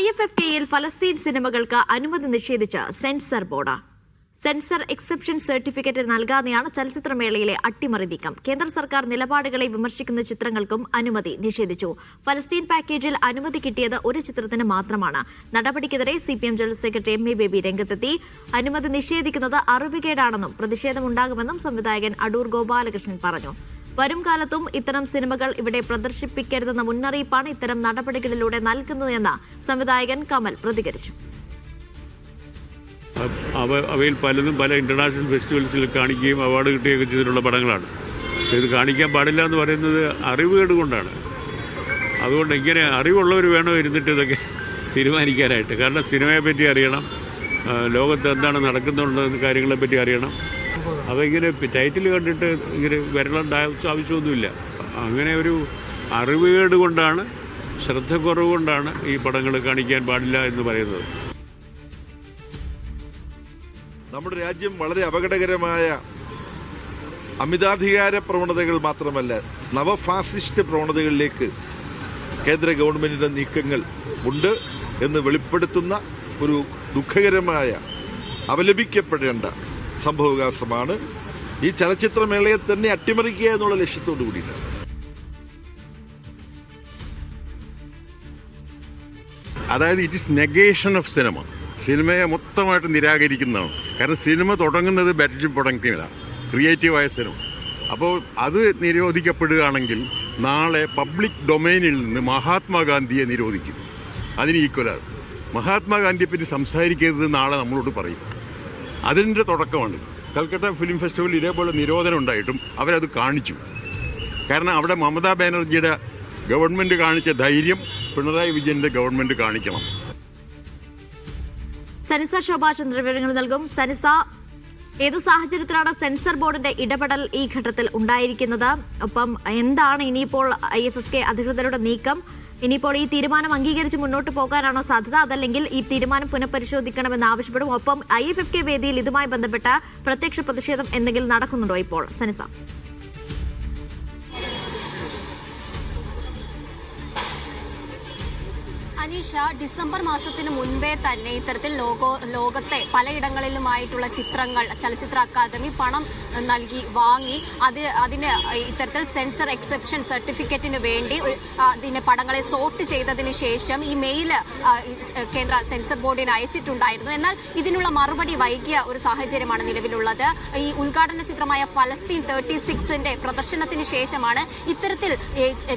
I F F കെയിൽ ഫലസ്തീൻ സിനിമകൾക്ക് അനുമതി നിഷേധിച്ച censor board. Censor exception certificate നൽകാതെയാണ് ചലച്ചിത്രമേളയിലെ അട്ടിമറി നീക്കം. കേന്ദ്ര സർക്കാർ നിലപാടുകളെ വിമർശിക്കുന്ന ചിത്രങ്ങൾക്കും അനുമതി നിഷേധിച്ചു. ഫലസ്തീൻ പാക്കേജിൽ അനുമതി കിട്ടിയത് ഒരു ചിത്രത്തിന് മാത്രമാണ്. നടപടിക്കെതിരെ C P M general secretary M A Baby രംഗത്തെത്തി. അനുമതി നിഷേധിക്കുന്നത് അറിവുകേടാണെന്നും പ്രതിഷേധമുണ്ടാകുമെന്നും സംവിധായകൻ അടൂർ ഗോപാലകൃഷ്ണൻ പറഞ്ഞു. വരും കാലത്തും ഇത്തരം സിനിമകൾ ഇവിടെ പ്രദർശിപ്പിക്കരുതെന്ന മുന്നറിയിപ്പാണ് ഇത്തരം നടപടികളിലൂടെ നൽകുന്നതെന്ന് സംവിധായകൻ കമൽ പ്രതികരിച്ചു. അവ അവയിൽ പലതും പല ഇന്റർനാഷണൽ ഫെസ്റ്റിവൽസിൽ കാണിക്കുകയും അവാർഡ് കിട്ടുകയൊക്കെ ചെയ്തിട്ടുള്ള പടങ്ങളാണ്. ഇത് കാണിക്കാൻ പാടില്ല എന്ന് പറയുന്നത് അറിവുകേട് കൊണ്ടാണ് അതുകൊണ്ട് ഇങ്ങനെ അറിവുള്ളവർ വേണോ ഇരുന്നിട്ട് ഇതൊക്കെ തീരുമാനിക്കാനായിട്ട്. കാരണം സിനിമയെ പറ്റി അറിയണം ലോകത്ത് എന്താണ് നടക്കുന്നുണ്ടെന്ന കാര്യങ്ങളെ പറ്റി അറിയണം ഇങ്ങനെ ടൈറ്റിൽ കണ്ടിട്ട് ഇങ്ങനെ വരേണ്ട ആവശ്യമൊന്നുമില്ല. അങ്ങനെ ഒരു അറിവുകേട് കൊണ്ടാണ് ശ്രദ്ധക്കുറവ് കൊണ്ടാണ് ഈ പടങ്ങൾ കാണിക്കാൻ പാടില്ല എന്ന് പറയുന്നത്. നമ്മുടെ രാജ്യം വളരെ അപകടകരമായ അമിതാധികാര പ്രവണതകൾ മാത്രമല്ല നവഫാസിസ്റ്റ് പ്രവണതകളിലേക്ക് കേന്ദ്ര ഗവൺമെന്റിന്റെ നീക്കങ്ങൾ ഉണ്ട് എന്ന് വെളിപ്പെടുത്തുന്ന ഒരു ദുഃഖകരമായ അപലപിക്കപ്പെടേണ്ട സംഭവവികാസമാണ്. ഈ ചലച്ചിത്രമേളയെ തന്നെ അട്ടിമറിക്കുക എന്നുള്ള ലക്ഷ്യത്തോടു കൂടിയിട്ടാണ്. അതായത് it is negation of cinema സിനിമയെ മൊത്തമായിട്ട് നിരാകരിക്കുന്നതാണ്. കാരണം സിനിമ തുടങ്ങുന്നത് ബഡ്ജറ്റ് തുടങ്ങിയില്ല ക്രിയേറ്റീവായ സിനിമ അപ്പോൾ അത് നിരോധിക്കപ്പെടുകയാണെങ്കിൽ നാളെ പബ്ലിക് ഡൊമൈനിൽ നിന്ന് മഹാത്മാഗാന്ധിയെ നിരോധിക്കും. അതിന് ഈക്വലാണ് മഹാത്മാഗാന്ധിയെ പറ്റി സംസാരിക്കരുത് നാളെ നമ്മളോട് പറയും. അതിന്റെ തുടക്കമാണ് കൽക്കട്ട ഫിലിം ഫെസ്റ്റിവൽ ഇതേപോലെ നിരോധനം ഉണ്ടായിട്ടും അവരത് കാണിച്ചു. കാരണം അവിടെ മമതാ ബാനർജിയുടെ ഗവൺമെന്റ് കാണിച്ച ധൈര്യം പിണറായി വിജയന്റെ ഗവൺമെന്റ് കാണിക്കണം. സനിസ ശോഭാചന്ദ്ര വിവരങ്ങൾ നൽകും. സനിസ ഏത് സാഹചര്യത്തിലാണ് സെൻസർ ബോർഡിന്റെ ഇടപെടൽ ഈ ഘട്ടത്തിൽ ഉണ്ടായിരിക്കുന്നത്? ഒപ്പം എന്താണ് ഇനിയിപ്പോൾ ഐ എഫ് എഫ് കെ അധികൃതരുടെ നീക്കം? ഇനിയിപ്പോൾ ഈ തീരുമാനം അംഗീകരിച്ച് മുന്നോട്ട് പോകാനാണോ സാധ്യത? അതല്ലെങ്കിൽ ഈ തീരുമാനം പുനഃപരിശോധിക്കണമെന്ന് ആവശ്യപ്പെടും. ഒപ്പം ഐ എഫ് എഫ് കെ വേദിയിൽ ഇതുമായി ബന്ധപ്പെട്ട പ്രത്യക്ഷ പ്രതിഷേധം എന്തെങ്കിലും നടക്കുന്നുണ്ടോ ഇപ്പോൾ? സനിസ. അനീഷ ഡിസംബർ മാസത്തിന് മുൻപേ തന്നെ ഇത്തരത്തിൽ ലോകോ ലോകത്തെ പലയിടങ്ങളിലുമായിട്ടുള്ള ചിത്രങ്ങൾ ചലച്ചിത്ര അക്കാദമി പണം നൽകി വാങ്ങി. അത് അതിന് ഇത്തരത്തിൽ സെൻസർ എക്സെപ്ഷൻ സർട്ടിഫിക്കറ്റിന് വേണ്ടി അതിന് പടങ്ങളെ സോർട്ട് ചെയ്തതിന് ശേഷം ഈ മെയിൽ കേന്ദ്ര സെൻസർ ബോർഡിന് അയച്ചിട്ടുണ്ടായിരുന്നു. എന്നാൽ ഇതിനുള്ള മറുപടി വൈകിയ ഒരു സാഹചര്യമാണ് നിലവിലുള്ളത്. ഈ ഉദ്ഘാടന ചിത്രമായ ഫലസ്തീൻ തേർട്ടി സിക്സിന്റെ പ്രദർശനത്തിന് ശേഷമാണ് ഇത്തരത്തിൽ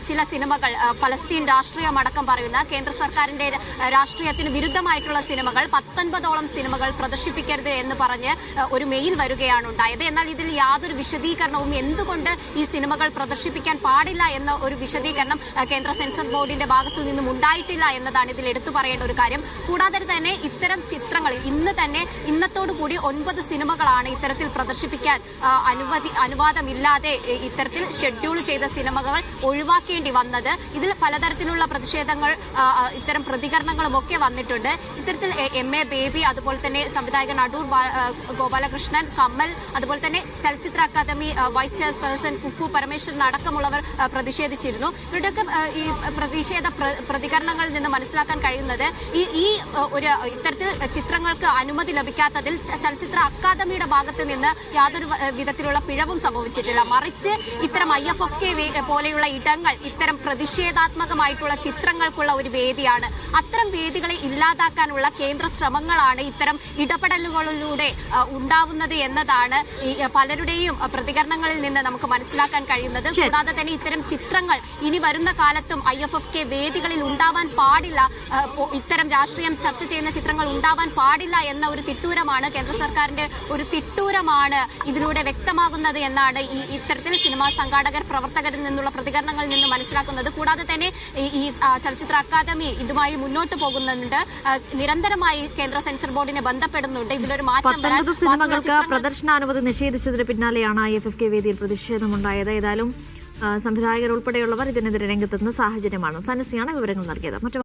ചില സിനിമകൾ ഫലസ്തീൻ രാഷ്ട്രീയം അടക്കം പറയുന്ന കേന്ദ്ര സർക്കാരിന്റെ രാഷ്ട്രീയത്തിന് വിരുദ്ധമായിട്ടുള്ള സിനിമകൾ പത്തൊൻപതോളം സിനിമകൾ പ്രദർശിപ്പിക്കരുത് എന്ന് പറഞ്ഞ് ഒരു മെയിൽ വരികയാണ് ഉണ്ടായത്. എന്നാൽ ഇതിൽ യാതൊരു വിശദീകരണവും എന്തുകൊണ്ട് ഈ സിനിമകൾ പ്രദർശിപ്പിക്കാൻ പാടില്ല എന്ന ഒരു വിശദീകരണം കേന്ദ്ര സെൻസർ ബോർഡിന്റെ ഭാഗത്തു നിന്നും ഉണ്ടായിട്ടില്ല എന്നതാണ് ഇതിൽ എടുത്തു പറയേണ്ട ഒരു കാര്യം. കൂടാതെ തന്നെ ഇത്തരം ചിത്രങ്ങൾ ഇന്ന് തന്നെ ഇന്നത്തോടു കൂടി ഒൻപത് സിനിമകളാണ് ഇത്തരത്തിൽ പ്രദർശിപ്പിക്കാൻ അനുവദി അനുവാദമില്ലാതെ ഇത്തരത്തിൽ ഷെഡ്യൂൾ ചെയ്ത സിനിമകൾ ഒഴിവാക്കേണ്ടി വന്നത്. ഇതിൽ പലതരത്തിലുള്ള പ്രതിഷേധങ്ങൾ ഇത്തരം പ്രതികരണങ്ങളും ഒക്കെ വന്നിട്ടുണ്ട്. ഇത്തരത്തിൽ എം എ ബേബി അതുപോലെ തന്നെ സംവിധായകൻ അടൂർ ഗോപാലകൃഷ്ണൻ കമ്മൽ അതുപോലെ തന്നെ ചലച്ചിത്ര academy vice chairperson Kukku Parameswaran അടക്കമുള്ളവർ പ്രതിഷേധിച്ചിരുന്നു. ഇവരുടെയൊക്കെ ഈ പ്രതിഷേധ പ്രതികരണങ്ങളിൽ നിന്ന് മനസ്സിലാക്കാൻ കഴിയുന്നത് ഈ ഈ ഒരു ഇത്തരത്തിൽ ചിത്രങ്ങൾക്ക് അനുമതി ലഭിക്കാത്തതിൽ ചലച്ചിത്ര അക്കാദമിയുടെ ഭാഗത്ത് നിന്ന് യാതൊരു വിധത്തിലുള്ള പിഴവും സംഭവിച്ചിട്ടില്ല. മറിച്ച് ഇത്തരം ഐ എഫ് എഫ് കെ പോലെയുള്ള ഇടങ്ങൾ ഇത്തരം പ്രതിഷേധാത്മകമായിട്ടുള്ള ചിത്രങ്ങൾക്കുള്ള ഒരു വേദിയാണ് അത്തരം വേദികളെ ഇല്ലാതാക്കാനുള്ള കേന്ദ്ര ശ്രമങ്ങളാണ് ഇത്തരം ഇടപെടലുകളിലൂടെ ഉണ്ടാവുന്നത് എന്നതാണ് ഈ പലരുടെയും പ്രതികരണങ്ങളിൽ നിന്ന് നമുക്ക് മനസ്സിലാക്കാൻ കഴിയുന്നത്. കൂടാതെ തന്നെ ഇത്തരം ചിത്രങ്ങൾ ഇനി വരുന്ന കാലത്തും ഐ എഫ് എഫ് കെ വേദികളിൽ ഉണ്ടാവാൻ പാടില്ല ഇത്തരം രാഷ്ട്രീയം ചർച്ച ചെയ്യുന്ന ചിത്രങ്ങൾ ഉണ്ടാവാൻ പാടില്ല എന്ന ഒരു തിട്ടൂരമാണ് കേന്ദ്ര സർക്കാരിന്റെ ഒരു തിട്ടൂരമാണ് ഇതിലൂടെ വ്യക്തമാകുന്നത് എന്നാണ് ഈ ഇത്തരത്തിൽ സിനിമാ സംഘാടകർ പ്രവർത്തകരിൽ നിന്നുള്ള പ്രതികരണങ്ങളിൽ നിന്ന് മനസ്സിലാക്കുന്നത്. കൂടാതെ തന്നെ ഈ ചലച്ചിത്ര അക്കാദമി ഇതുമായി മുന്നോട്ട് പോകുന്നുണ്ട്. നിരന്തരമായി കേന്ദ്ര സെൻസർ ബോർഡിനെ ബന്ധപ്പെടുന്നുണ്ട്. ഇതിലൊരു മാറ്റം സിനിമകൾക്ക് പ്രദർശനാനുമതി നിഷേധിച്ചതിന് പിന്നാലെയാണ് ഐ എഫ് എഫ് കെ വേദിയിൽ പ്രതിഷേധമുണ്ടായത്. ഏതായാലും സംവിധായകർ ഉൾപ്പെടെയുള്ളവർ ഇതിനെതിരെ രംഗത്തെത്തുന്ന സാഹചര്യമാണ്. സനസിയാണ് വിവരങ്ങൾ നൽകിയത്. മറ്റു